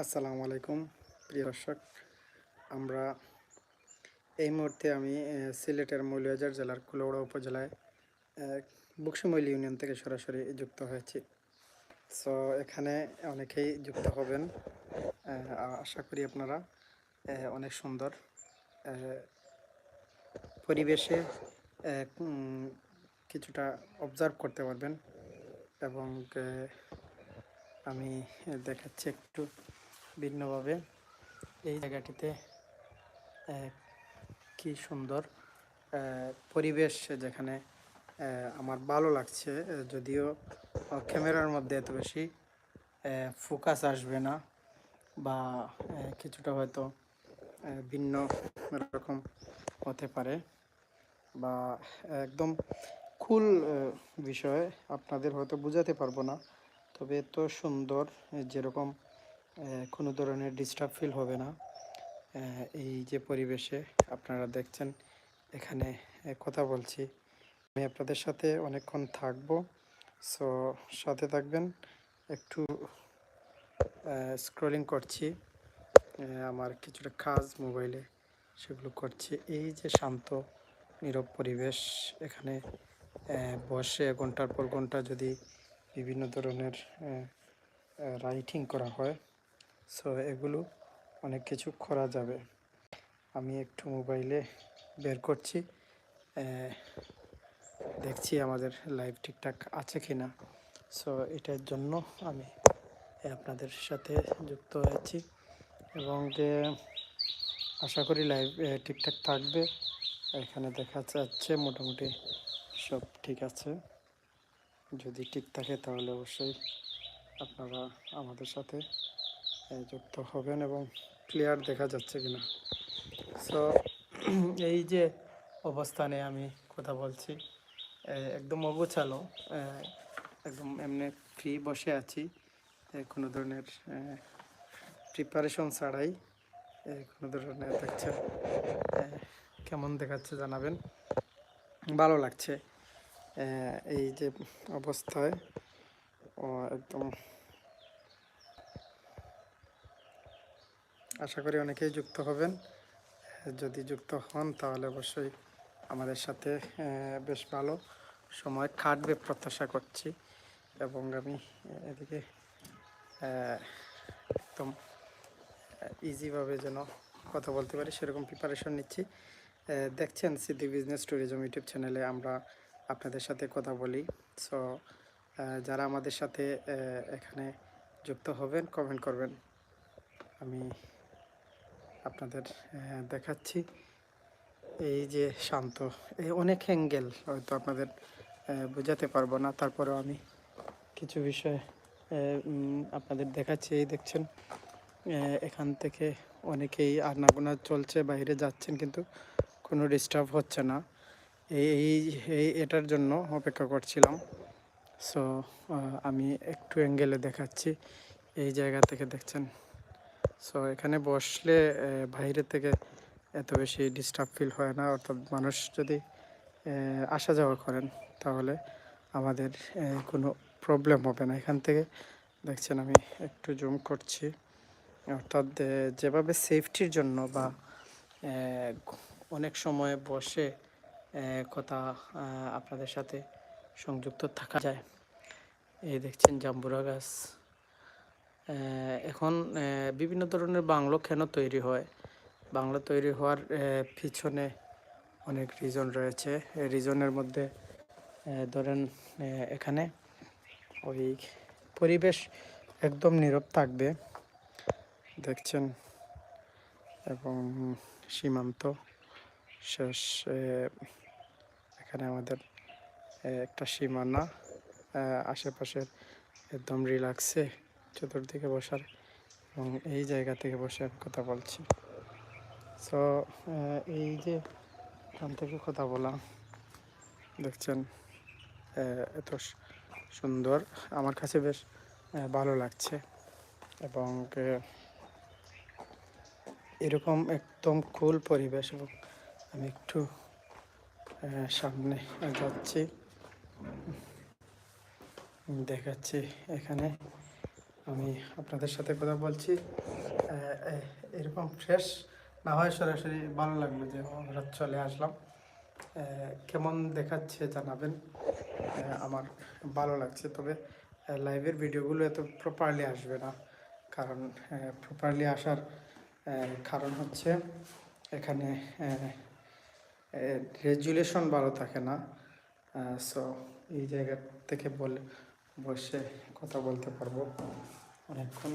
আসসালামু আলাইকুম, প্রিয় দর্শক। আমরা এই মুহূর্তে আমি সিলেটের মৌলভীবাজার জেলার কুলৌড়া উপজেলায় বুকসুমৈল ইউনিয়ন থেকে সরাসরি যুক্ত হয়েছি। সো, এখানে অনেকেই যুক্ত হবেন আশা করি আপনারা অনেক সুন্দর পরিবেশে কিছুটা অবজার্ভ করতে পারবেন এবং আমি দেখাচ্ছি একটু। ভিন্নভাবে এই জায়গাটিতে কি সুন্দর পরিবেশ যেখানে আমার ভালো লাগছে যদিও ক্যামেরার মধ্যে এত বেশি ফোকাস আসবে না বা কিছুটা হয়তো ভিন্ন রকম হতে পারে বা, একদম কুল বিষয়। আপনাদের হয়তো বোঝাতে পারব না, তবে এত সুন্দর যেরকম কোনো ধরনের ডিস্টার্ব ফিল হবে না। এই যে পরিবেশে আপনারা দেখছেন, এখানে কথা বলছি। আমি আপনাদের সাথে অনেকক্ষণ থাকব। সো, সাথে থাকবেন, একটু স্ক্রলিং করছি। আমার কিছুটা কাজ মোবাইলে সেগুলো করছি। এই যে শান্ত, নীরব পরিবেশ এখানে বসে ঘণ্টার পর ঘণ্টা যদি বিভিন্ন ধরনের রাইটিং করা হয় সো এগুলো অনেক কিছু করা যাবে। আমি একটু মোবাইলে বের করছি। দেখছি আমাদের লাইভ ঠিকঠাক আছে কি না সো এটার জন্য আমি আপনাদের সাথে যুক্ত হয়েছি এবং যে আশা করি লাইভ ঠিকঠাক থাকবে। এখানে দেখা যাচ্ছে মোটামুটি সব ঠিক আছে। যদি ঠিক থাকে তাহলে অবশ্যই আপনারা আমাদের সাথে যুক্ত হবেন এবং ক্লিয়ার দেখা যাচ্ছে কিনা। সো এই যে অবস্থানে আমি কথা বলছি একদম অগোছালো একদম এমনি ফ্রি বসে আছি। কোনো ধরনের প্রিপারেশন ছাড়াই কোনো ধরনের দেখছে কেমন দেখাচ্ছে জানাবেন? ভালো লাগছে। এই যে অবস্থায় একদম আশা করি অনেকেই যুক্ত হবেন। যদি যুক্ত হন, তাহলে অবশ্যই আমাদের সাথে বেশ ভালো সময় কাটবে প্রত্যাশা করছি। এবং আমি এদিকে একদম ইজিভাবে যেন কথা বলতে পারি, সেরকম প্রিপারেশন নিচ্ছি। দেখছেন সিদ্ধি বিজনেস ট্যুরিজম ইউটিউব চ্যানেলে আমরা আপনাদের সাথে কথা বলি। সো যারা আমাদের সাথে এখানে যুক্ত হবেন কমেন্ট করবেন। আমি আপনাদের দেখাচ্ছি। এই যে শান্ত, এই অনেক অ্যাঙ্গেল হয়তো আপনাদের বোঝাতে পারব না। তারপরেও আমি কিছু বিষয় আপনাদের দেখাচ্ছি। এই দেখছেন এখান থেকে অনেকেই আনাগোনা চলছে, বাইরে যাচ্ছেন, কিন্তু কোনো ডিস্টার্ব হচ্ছে না। এই, এই- এই, এটার জন্য অপেক্ষা করছিলাম। সো আমি একটু অ্যাঙ্গেলে দেখাচ্ছি। এই জায়গা থেকে দেখছেন সো এখানে বসলে বাইরে থেকে এত বেশি ডিস্টার্ব ফিল হয় না। অর্থাৎ মানুষ যদি আসা যাওয়া করেন, তাহলে আমাদের কোনো প্রবলেম হবে না। এখান থেকে, দেখছেন আমি একটু জুম করছি। অর্থাৎ যেভাবে সেফটির জন্য বা অনেক সময় বসে কথা আপনাদের সাথে সংযুক্ত থাকা যায়। এই দেখছেন জাম্বুরা গাছ। এখন বিভিন্ন ধরনের বাংলো কেন তৈরি হয়? বাংলা তৈরি হওয়ার পিছনে অনেক রিজন রয়েছে। এই রিজনের মধ্যে ধরেন এখানে ওই পরিবেশ একদম নীরব থাকবে। দেখছেন? এবং সীমান্ত শেষ এখানে আমাদের একটা সীমানা আশেপাশের একদম রিল্যাক্সে চতুর্দিকে বসার এবং এই জায়গা থেকে বসে আমি কথা বলছি। সো এই যে এখান থেকে কথা বলা দেখছেন এত সুন্দর, আমার কাছে বেশ ভালো লাগছে এবং এরকম একদম কুল পরিবেশ এবং আমি একটু সামনে যাচ্ছি। দেখাচ্ছি এখানে। আমি আপনাদের সাথে কথা বলছি। এরকম ফ্রেশ না হয় সরাসরি ভালো লাগল যে হঠাৎ চলে আসলাম। কেমন দেখাচ্ছে জানাবেন। আমার ভালো লাগছে, তবে লাইভের ভিডিওগুলো এত প্রপারলি আসবে না। কারণ প্রপারলি আসার কারণ হচ্ছে এখানে রেজুলেশন ভালো থাকে না। সো এই জায়গা থেকে বলে বসে কথা বলতে পারব অনেকক্ষণ।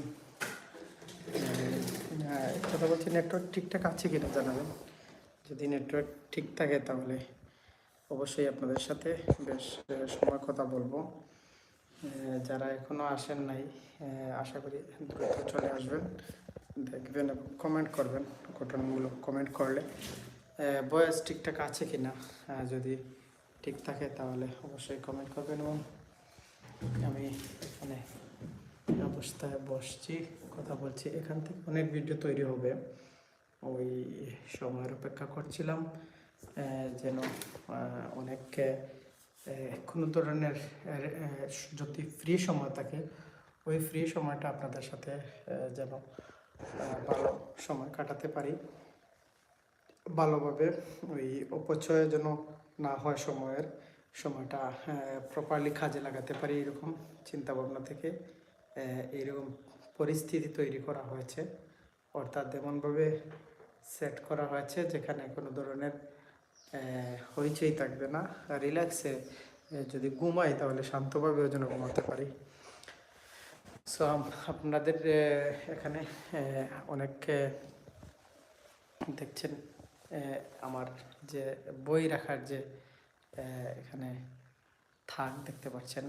কথা বলছি নেটওয়ার্ক ঠিকঠাক আছে কিনা জানাবেন? যদি নেটওয়ার্ক ঠিক থাকে তাহলে অবশ্যই আপনাদের সাথে বেশ সময় কথা বলব। যারা এখনও আসেন নাই আশা করি দ্রুত চলে আসবেন, দেখবেন এবং কমেন্ট করবেন ঘটনামূলক কমেন্ট করলে। বয়স ঠিকঠাক আছে কি না যদি ঠিক থাকে তাহলে অবশ্যই কমেন্ট করবেন এবং আমি এখানে অবস্থায় বসছি কথা বলছি। এখান থেকে অনেক ভিডিও তৈরি হবে। ওই সময়ের অপেক্ষা করছিলাম যেন আহ, অনেক আহ, কোনো ধরনের যদি ফ্রি সময় থাকে ওই ফ্রি সময়টা আপনাদের সাথে যেন ভালো সময় কাটাতে পারি। ভালোভাবে ওই অপচয় যেন না হয় সময়ের। সময়টা প্রপারলি কাজে লাগাতে পারি এরকম চিন্তা ভাবনা থেকে এইরকম পরিস্থিতি তৈরি করা হয়েছে। অর্থাৎ এমনভাবে সেট করা হয়েছে যেখানে কোনো ধরনের হইচই থাকবে না। রিল্যাক্সে যদি ঘুমাই তাহলে শান্তভাবেও যেন ঘুমাতে পারি। সো আপনাদের এখানে অনেক দেখছেন আমার যে বই রাখার যে এখানে থাক দেখতে পাচ্ছেন।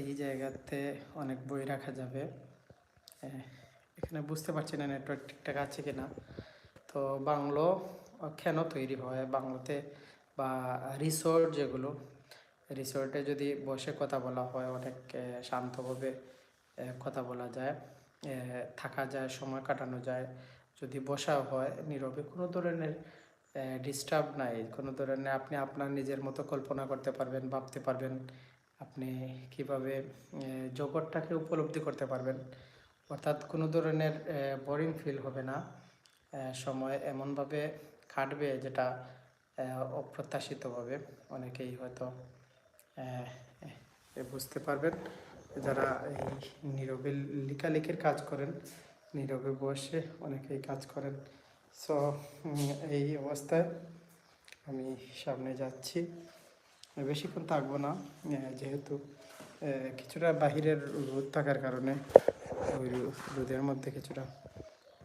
এই জায়গাতে অনেক বই রাখা যাবে। এখানে বুঝতে পারছি না নেটওয়ার্ক ঠিকঠাক আছে কিনা। তো বাংলো কেন তৈরি হয়? বাংলোতে বা রিসোর্ট যেগুলো রিসোর্টে যদি বসে কথা বলা হয়, অনেক শান্তভাবে কথা বলা যায় থাকা যায়, সময় কাটানো যায়। যদি বসা হয়, নীরবে কোনো ধরনের ডিস্টার্ব নাই। কোনো ধরনের আপনি আপনার নিজের মতো কল্পনা করতে পারবেন, ভাবতে পারবেন। আপনি কীভাবে জগৎটাকে উপলব্ধি করতে পারবেন। অর্থাৎ কোনো ধরনের বোরিং ফিল হবে না। সময় এমনভাবে কাটবে যেটা অপ্রত্যাশিতভাবে অনেকেই হয়তো বুঝতে পারবেন। যারা এই নীরবে লেখালেখির কাজ করেন, নীরবে বসে অনেকেই কাজ করেন সো এই অবস্থায় আমি সামনে যাচ্ছি। বেশিক্ষণ থাকব না। যেহেতু কিছুটা বাহিরের রোদ থাকার কারণে ওই রোদের মধ্যে কিছুটা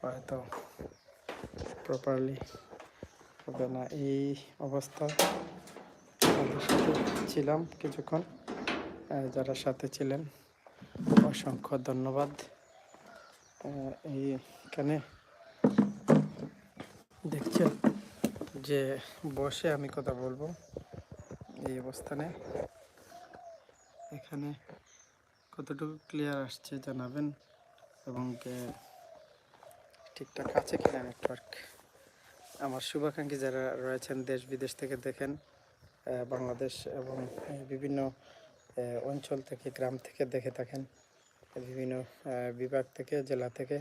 হয়তো প্রপারলি হবে না। এই অবস্থা ছিলাম কিছুক্ষণ। যারা সাথে ছিলেন, অসংখ্য ধন্যবাদ। এইখানে দেখছেন যে বসে আমি কথা বলব এই অবস্থানে। এখানে কতটুকু ক্লিয়ার আসছে জানাবেন? এবং ঠিকঠাক আছে কিনা নেটওয়ার্ক আমার শুভাকাঙ্ক্ষী যারা রয়েছেন দেশ বিদেশ থেকে দেখেন বাংলাদেশ এবং বিভিন্ন অঞ্চল থেকে, গ্রাম থেকে দেখে থাকেন, বিভিন্ন বিভাগ থেকে, জেলা থেকে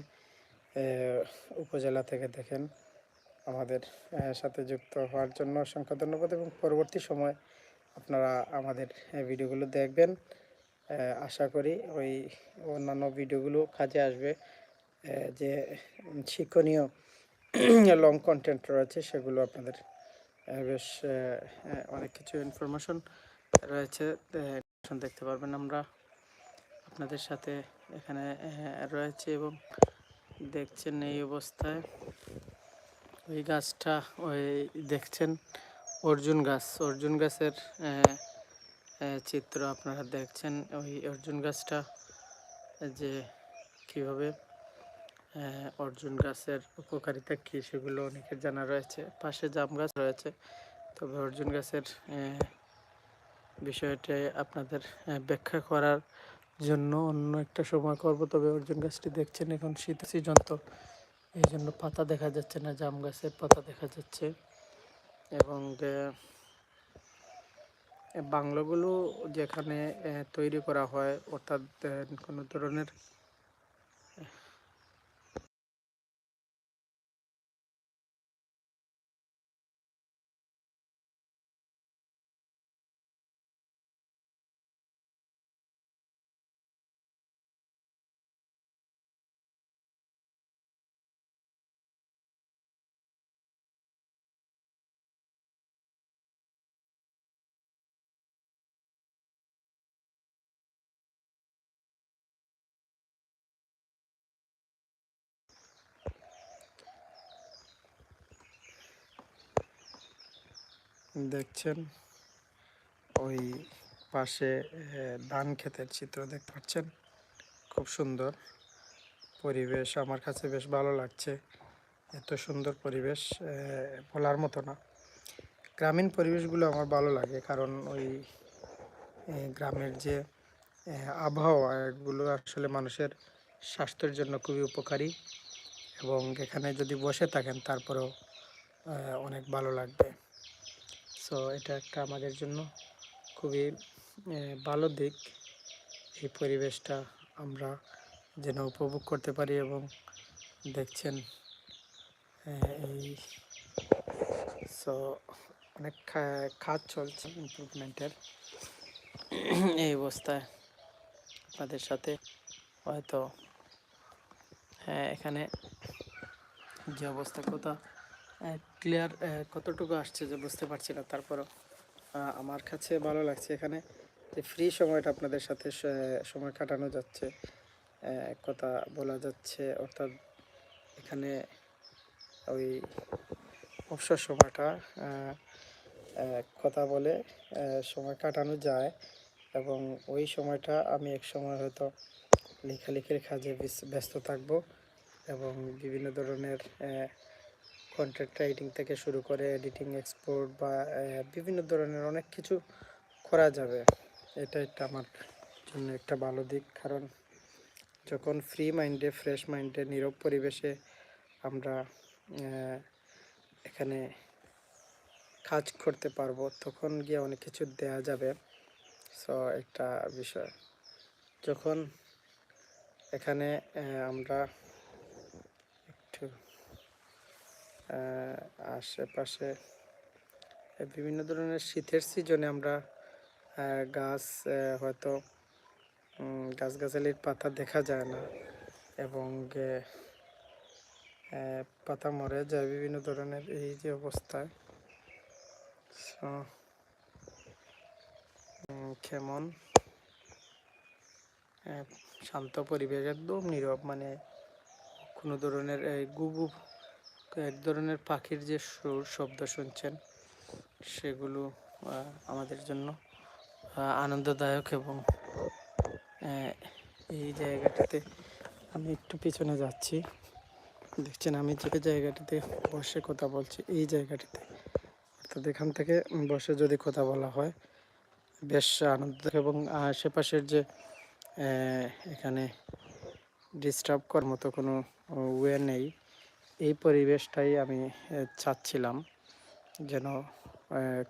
উপজেলা থেকে দেখেন। আমাদের সাথে যুক্ত হওয়ার জন্য অসংখ্য ধন্যবাদ এবং পরবর্তী সময় আপনারা আমাদের ভিডিওগুলো দেখবেন। আশা করি ওই অন্যান্য ভিডিওগুলো কাজে আসবে। যে শিক্ষণীয় লং কন্টেন্ট রয়েছে সেগুলো আপনাদের বেশ অনেক কিছু ইনফরমেশন রয়েছে দেখতে পারবেন আমরা আপনাদের সাথে এখানে রয়েছে এবং দেখছেন এই অবস্থায়। ওই গাছটা, ওই দেখছেন? অর্জুন গাছ। অর্জুন গাছের চিত্র আপনারা দেখছেন? ওই অর্জুন গাছটা, যে কীভাবে অর্জুন গাছের উপকারিতা কী সেগুলো অনেকের জানা রয়েছে। পাশে জাম গাছ রয়েছে। তবে অর্জুন গাছের বিষয়টি আপনাদের ব্যাখ্যা করার জন্য অন্য একটা সময় করব। তবে অর্জুন গাছটি দেখছেন এখন শীত সিজন তো। এই জন্য পাতা দেখা যাচ্ছে না, জাম গাছের পাতা দেখা যাচ্ছে। এবং বাংলোগুলো যেখানে তৈরি করা হয়, অর্থাৎ কোনো ধরনের দেখছেন? ওই পাশে ধান ক্ষেতের চিত্র দেখতে পাচ্ছেন? খুব সুন্দর পরিবেশ, আমার কাছে বেশ ভালো লাগছে। এত সুন্দর পরিবেশ বলার মতো না। গ্রামীণ পরিবেশগুলো আমার ভালো লাগে, কারণ ওই গ্রামের যে আবহাওয়া, এগুলো আসলে মানুষের স্বাস্থ্যের জন্য খুবই উপকারী এবং এখানে যদি বসে থাকেন, তারপরেও অনেক ভালো লাগবে। সো এটা একটা আমাদের জন্য খুবই ভালো দিক। এই পরিবেশটা আমরা যেন উপভোগ করতে পারি এবং দেখছেন এই সো অনেক কাজ চলছে ইম্প্রুভমেন্টের এই অবস্থায় আপনাদের সাথে হয়তো হ্যাঁ এখানে যে অবস্থা কথা ক্লিয়ার কতটুকু আসছে যে বুঝতে পারছি না। তারপরও আমার কাছে ভালো লাগছে এখানে যে ফ্রি সময়টা আপনাদের সাথে সময় কাটানো যাচ্ছে কথা বলা যাচ্ছে। অর্থাৎ এখানে ওই অবসর সময়টা কথা বলে সময় কাটানো যায় এবং ওই সময়টা আমি এক সময় হয়তো লেখালেখির কাজে ব্যস্ত থাকব এবং বিভিন্ন ধরনের কন্টেন্ট রাইটিং থেকে শুরু করে এডিটিং এক্সপোর্ট বা বিভিন্ন ধরনের অনেক কিছু করা যাবে। এটা একটা আমার জন্য একটা ভালো দিক। কারণ যখন ফ্রি মাইন্ডে ফ্রেশ মাইন্ডে নীরব পরিবেশে আমরা এখানে কাজ করতে পারব, তখন গিয়ে অনেক কিছু দেয়া যাবে। সো একটা বিষয়। যখন এখানে আমরা একটু আহ, আশেপাশে বিভিন্ন ধরনের শীতের সিজনে আমরা গাছ হয়তো গাছগাছালির পাতা দেখা যায় না এবং পাতা মরে যায় বিভিন্ন ধরনের এই যে অবস্থায়। কেমন? শান্ত পরিবেশ, একদম নীরব মানে কোনো ধরনের, এই গুগু এক ধরনের পাখির যে সুর, শব্দ শুনছেন, সেগুলো আমাদের জন্য আনন্দদায়ক এবং এই জায়গাটাতে আমি একটু পিছনে যাচ্ছি। দেখছেন, আমি যে জায়গাটিতে বসে কথা বলছি, এই জায়গাটিতে। অর্থাৎ এখান থেকে বসে যদি কথা বলা হয়, বেশ আনন্দ এবং আশেপাশের যে এখানে ডিস্টার্ব করার মতো কোনো ওয়ে নেই। এই পরিবেশটাই আমি চাচ্ছিলাম যেন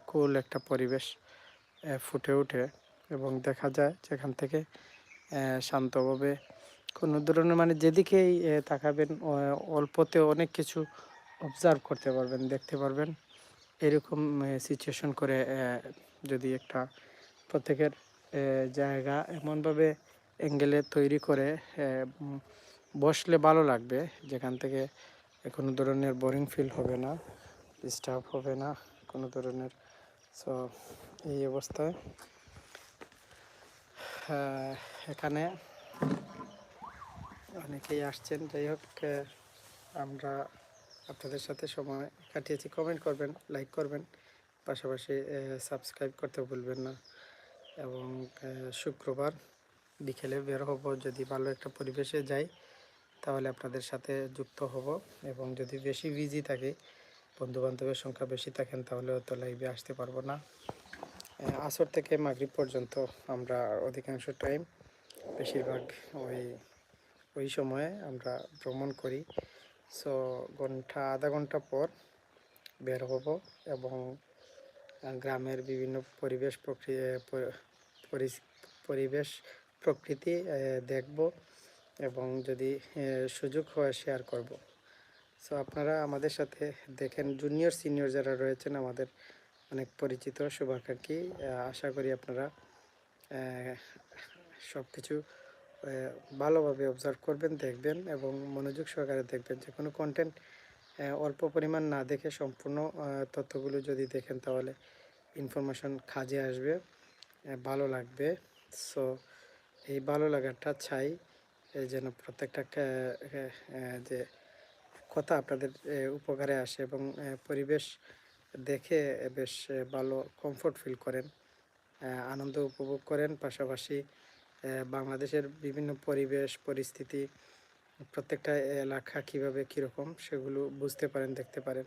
কুল একটা পরিবেশ ফুটে ওঠে এবং দেখা যায় যেখান থেকে শান্তভাবে কোনো ধরনের মানে যেদিকেই তাকাবেন অল্পতে অনেক কিছু অবজার্ভ করতে পারবেন, দেখতে পারবেন। এরকম সিচুয়েশন করে যদি একটা প্রত্যেকের জায়গা এমনভাবে অ্যাঙ্গেলে তৈরি করে বসলে ভালো লাগবে, যেখান থেকে কোনো ধরনের বোরিং ফিল হবে না ডিস্টার্ব হবে না, কোনো ধরনের সো এই অবস্থায় এখানে অনেকেই আসছেন। যাই হোক আমরা আপনাদের সাথে সময় কাটিয়েছি। কমেন্ট করবেন লাইক করবেন, পাশাপাশি সাবস্ক্রাইব করতে ভুলবেন না। এবং শুক্রবার বিকেলে বের হব। যদি ভালো একটা পরিবেশে যাই তাহলে আপনাদের সাথে যুক্ত হব এবং যদি বেশি বিজি থাকি বন্ধু বান্ধবের সংখ্যা বেশি থাকেন তাহলে হয়তো লাইভে আসতে পারব না। আসর থেকে মাগরিব পর্যন্ত আমরা অধিকাংশ টাইম বেশিরভাগ ওই ওই সময়ে আমরা ভ্রমণ করি। সো ঘণ্টা আধা ঘণ্টা পর বের হব এবং গ্রামের বিভিন্ন পরিবেশ প্রকৃ- আহ, পরিবেশ প্রকৃতি দেখব। এবং যদি সুযোগ হয় শেয়ার করব। সো আপনারা আমাদের সাথে দেখেন জুনিয়র সিনিয়র যারা রয়েছেন, আমাদের অনেক পরিচিত, শুভাকাঙ্ক্ষী আশা করি আপনারা সব কিছু ভালোভাবে অবজার্ভ করবেন, দেখবেন এবং মনোযোগ সহকারে দেখবেন। যে কোনো কন্টেন্ট অল্প পরিমাণ না দেখে সম্পূর্ণ তথ্যগুলো যদি দেখেন, তাহলে ইনফরমেশন কাজে আসবে ভালো লাগবে। সো এই ভালো লাগাটা চাই। এই যেন প্রত্যেকটা যে কথা আপনাদের উপকারে আসে এবং পরিবেশ দেখে বেশ ভালো কমফোর্ট ফিল করেন আনন্দ উপভোগ করেন। পাশাপাশি বাংলাদেশের বিভিন্ন পরিবেশ, পরিস্থিতি, প্রত্যেকটা এলাকা কীভাবে কীরকম সেগুলো বুঝতে পারেন, দেখতে পারেন।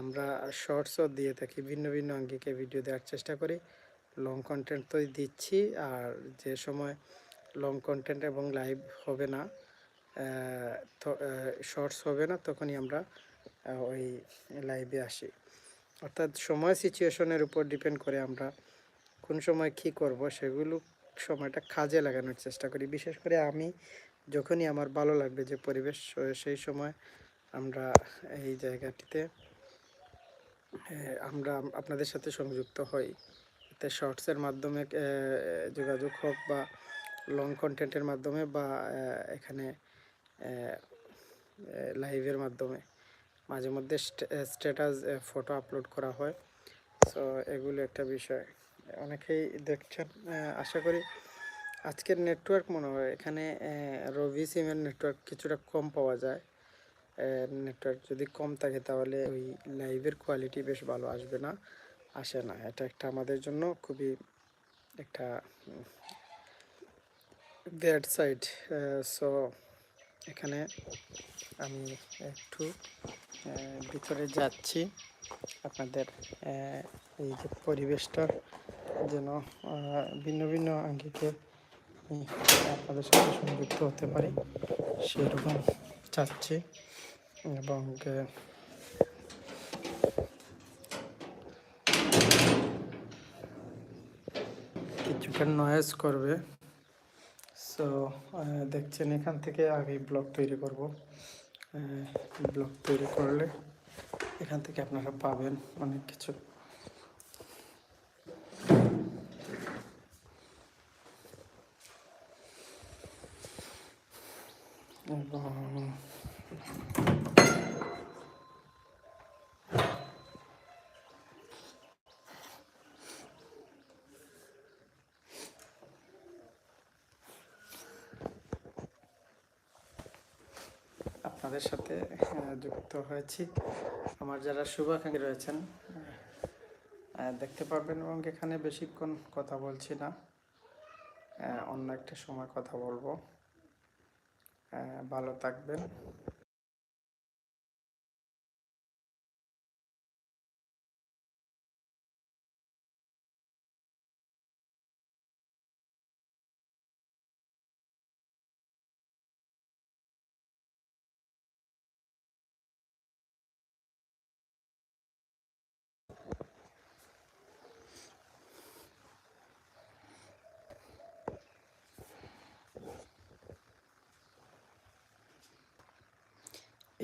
আমরা শর্টসও দিয়ে থাকি, ভিন্ন ভিন্ন আঙ্গিকে ভিডিও দেওয়ার চেষ্টা করি। লং কন্টেন্ট তো দিচ্ছি, আর যে সময় লং কন্টেন্ট এবং লাইভ হবে না শর্টস হবে না, তখনই আমরা ওই লাইভে আসি। অর্থাৎ সময় সিচুয়েশনের উপর ডিপেন্ড করে আমরা কোন সময় কি করব, সেগুলো সময়টা কাজে লাগানোর চেষ্টা করি। বিশেষ করে আমি যখনই আমার ভালো লাগবে যে পরিবেশ, সেই সময় আমরা এই জায়গাটিতে আমরা আপনাদের সাথে সংযুক্ত হই। এতে শর্টসের মাধ্যমে যোগাযোগ হোক বা লং কন্টেন্টের মাধ্যমে বা এখানে লাইভের মাধ্যমে। মাঝে মধ্যে স্ট্যাটাস ফটো আপলোড করা হয়। সো এগুলো একটা বিষয়। অনেকেই দেখছেন আশা করি আজকের নেটওয়ার্ক মনে হয়, এখানে রবি সিমের নেটওয়ার্ক কিছুটা কম পাওয়া যায়। নেটওয়ার্ক যদি কম থাকে তাহলে ওই লাইভের কোয়ালিটি বেশ ভালো আসবে না, আসে না। এটা একটা আমাদের জন্য খুবই একটা ব্যাড সাইড সো এখানে আমি একটু ভিতরে যাচ্ছি। আপনাদের এই যে পরিবেশটা যেন ভিন্ন ভিন্ন আঙ্গিকে আপনাদের সাথে সংযুক্ত হতে পারি, সেরকম চাচ্ছি। এবং কিছুটা নয়েজ করবে। সো দেখছেন এখান থেকে আমি ব্লগ তৈরি করব। ব্লগ তৈরি করলে এখান থেকে আপনারা পাবেন অনেক কিছু। এবং আপনাদের সাথে যুক্ত হয়েছি। আমার যারা শুভাকাঙ্ক্ষী রয়েছেন দেখতে পারবেন এবং এখানে বেশিক্ষণ কথা বলছি না। অন্য একটা সময় কথা বলব। ভালো থাকবেন।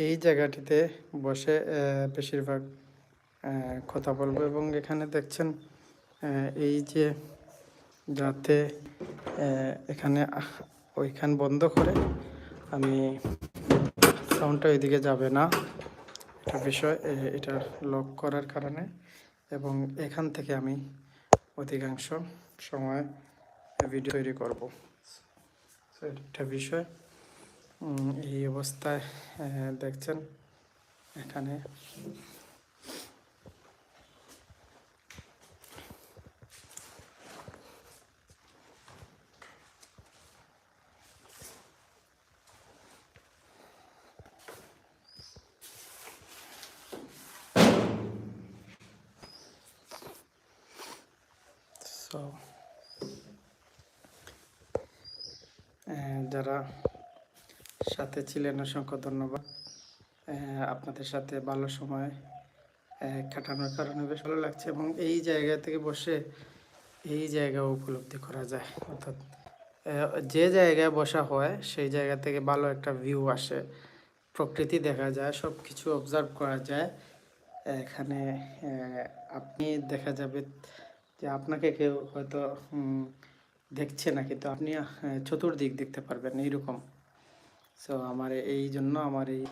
এই জায়গাটিতে বসে বেশিরভাগ কথা বলব এবং এখানে দেখছেন এই যে যাতে এখানে ওইখান বন্ধ করে আমি সাউন্ডটা ওইদিকে যাবে না। একটা বিষয় এটা লক করার কারণে এবং এখান থেকে আমি অধিকাংশ সময় ভিডিও তৈরি করব। এটা বিষয়। এই অবস্থায় আহ, দেখছেন এখানে। সো যারা সাথে ছিলেন, অসংখ্য ধন্যবাদ। আপনাদের সাথে ভালো সময় কাটানোর কারণে বেশ ভালো লাগছে এবং এই জায়গা থেকে বসে এই জায়গা উপলব্ধি করা যায়। অর্থাৎ যে জায়গায় বসা হয়, সেই জায়গা থেকে ভালো একটা ভিউ আসে, প্রকৃতি দেখা যায় সব কিছু অবজার্ভ করা যায়। এখানে আপনি দেখা যাবে যে আপনাকে কেউ হয়তো দেখছে না কিন্তু আপনি চতুর্দিক দেখতে পারবেন, এইরকম। সো আমার এই জন্য আমার এই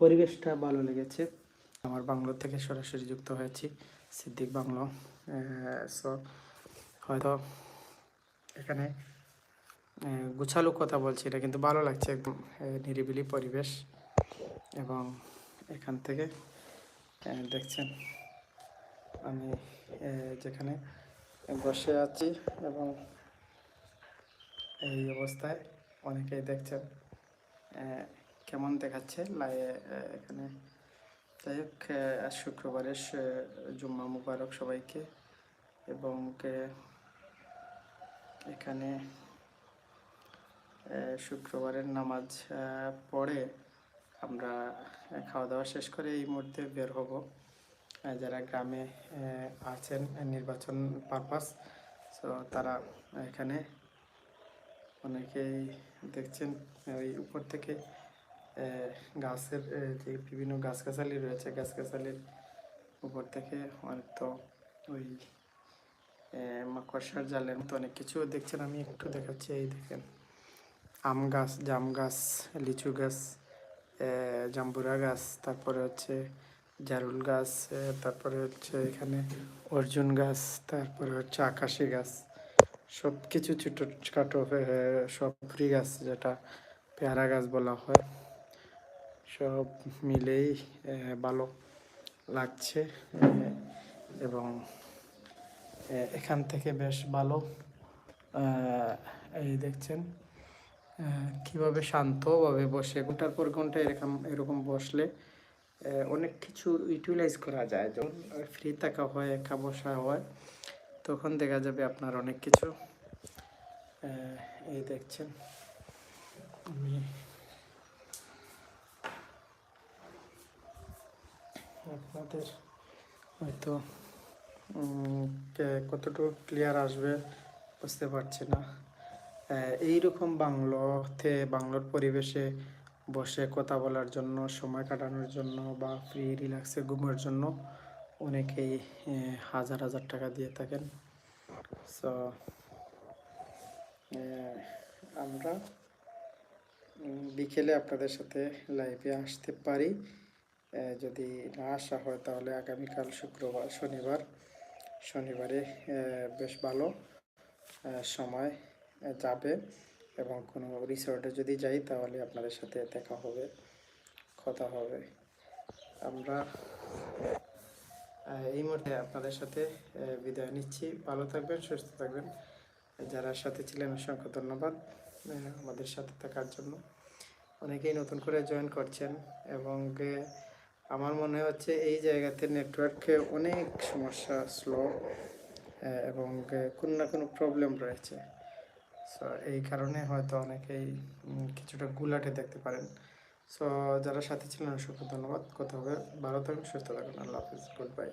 পরিবেশটা ভালো লেগেছে। আমার বাংলো থেকে সরাসরি যুক্ত হয়েছি, সিদ্দিক বাংলো। সো হয়তো এখানে গুছালো কথা বলছি এটা, কিন্তু ভালো লাগছে একদম নিরিবিলি পরিবেশ। এবং এখান থেকে দেখছেন, আমি যেখানে বসে আছি এবং এই অবস্থায় অনেকেই দেখছেন কেমন দেখাচ্ছে লাই এখানে। যাই হোক শুক্রবারের জুম্মা মুবারক সবাইকে এবং এখানে শুক্রবারের নামাজ পড়ে আমরা খাওয়া দাওয়া শেষ করে এই মুহূর্তে বের হব। যারা গ্রামে আছেন, নির্বাচন পারপাস তো তারা এখানে অনেকেই দেখছেন ওই উপর থেকে গাছের যে বিভিন্ন গাছগাছালি রয়েছে, গাছগাছালির উপর থেকে অনেক তো ওই মাকড়সার জালের মতো অনেক কিছু দেখছেন। আমি একটু দেখাচ্ছি, এই দেখেন, আম গাছ, জাম গাছ, লিচু গাছ জাম্বুরা গাছ, তারপরে হচ্ছে জারুল গাছ তারপরে হচ্ছে এখানে অর্জুন গাছ, তারপরে হচ্ছে আকাশি গাছ সব কিছু সব ফ্রি গাছ যেটা পেয়ারা গাছ বলা হয়, সব মিলেই ভালো লাগছে এবং এখান থেকে বেশ ভালো এই দেখছেন কীভাবে শান্তভাবে বসে, ঘণ্টার পর ঘণ্টা এরকম এরকম বসলে অনেক কিছু ইউটিলাইজ করা যায় যখন ফ্রি থাকা হয়, একা বসা হয় তখন দেখা যাবে আপনার অনেক কিছু। এই দেখছেন আমি আপনাদের হয়তো কতটুকু ক্লিয়ার আসবে বুঝতে পারছি না। আহ, এইরকম বাংলোতে বাংলোর পরিবেশে বসে কথা বলার জন্য সময় কাটানোর জন্য বা ফ্রি রিল্যাক্সে ঘুমের জন্য অনেকেই হাজার হাজার টাকা দিয়ে থাকেন। সো আমরা বিকেলে আপনাদের সাথে লাইভে আসতে পারি। যদি না আসা হয় তাহলে আগামীকাল শুক্রবার, শনিবার। শনিবারে বেশ ভালো সময় যাবে এবং কোনো রিসর্টে যদি যাই তাহলে আপনাদের সাথে দেখা হবে, কথা হবে। আমরা এই মুহূর্তে আপনাদের সাথে বিদায় নিচ্ছি। ভালো থাকবেন, সুস্থ থাকবেন। যারা সাথে ছিলেন, অসংখ্য ধন্যবাদ আমাদের সাথে থাকার জন্য। অনেকেই নতুন করে জয়েন করছেন এবং আমার মনে হচ্ছে এই জায়গাতে নেটওয়ার্কে অনেক সমস্যা স্লো এবং কোনো না কোনো প্রবলেম রয়েছে। সো এই কারণে হয়তো অনেকেই কিছুটা গুলাটে দেখতে পারেন। সো যারা সাথে ছিলেন, অসংখ্য ধন্যবাদ। কথা হবে। ভালো থাকুন, সুস্থ থাকুন। আল্লাহ হাফিজ। Good bye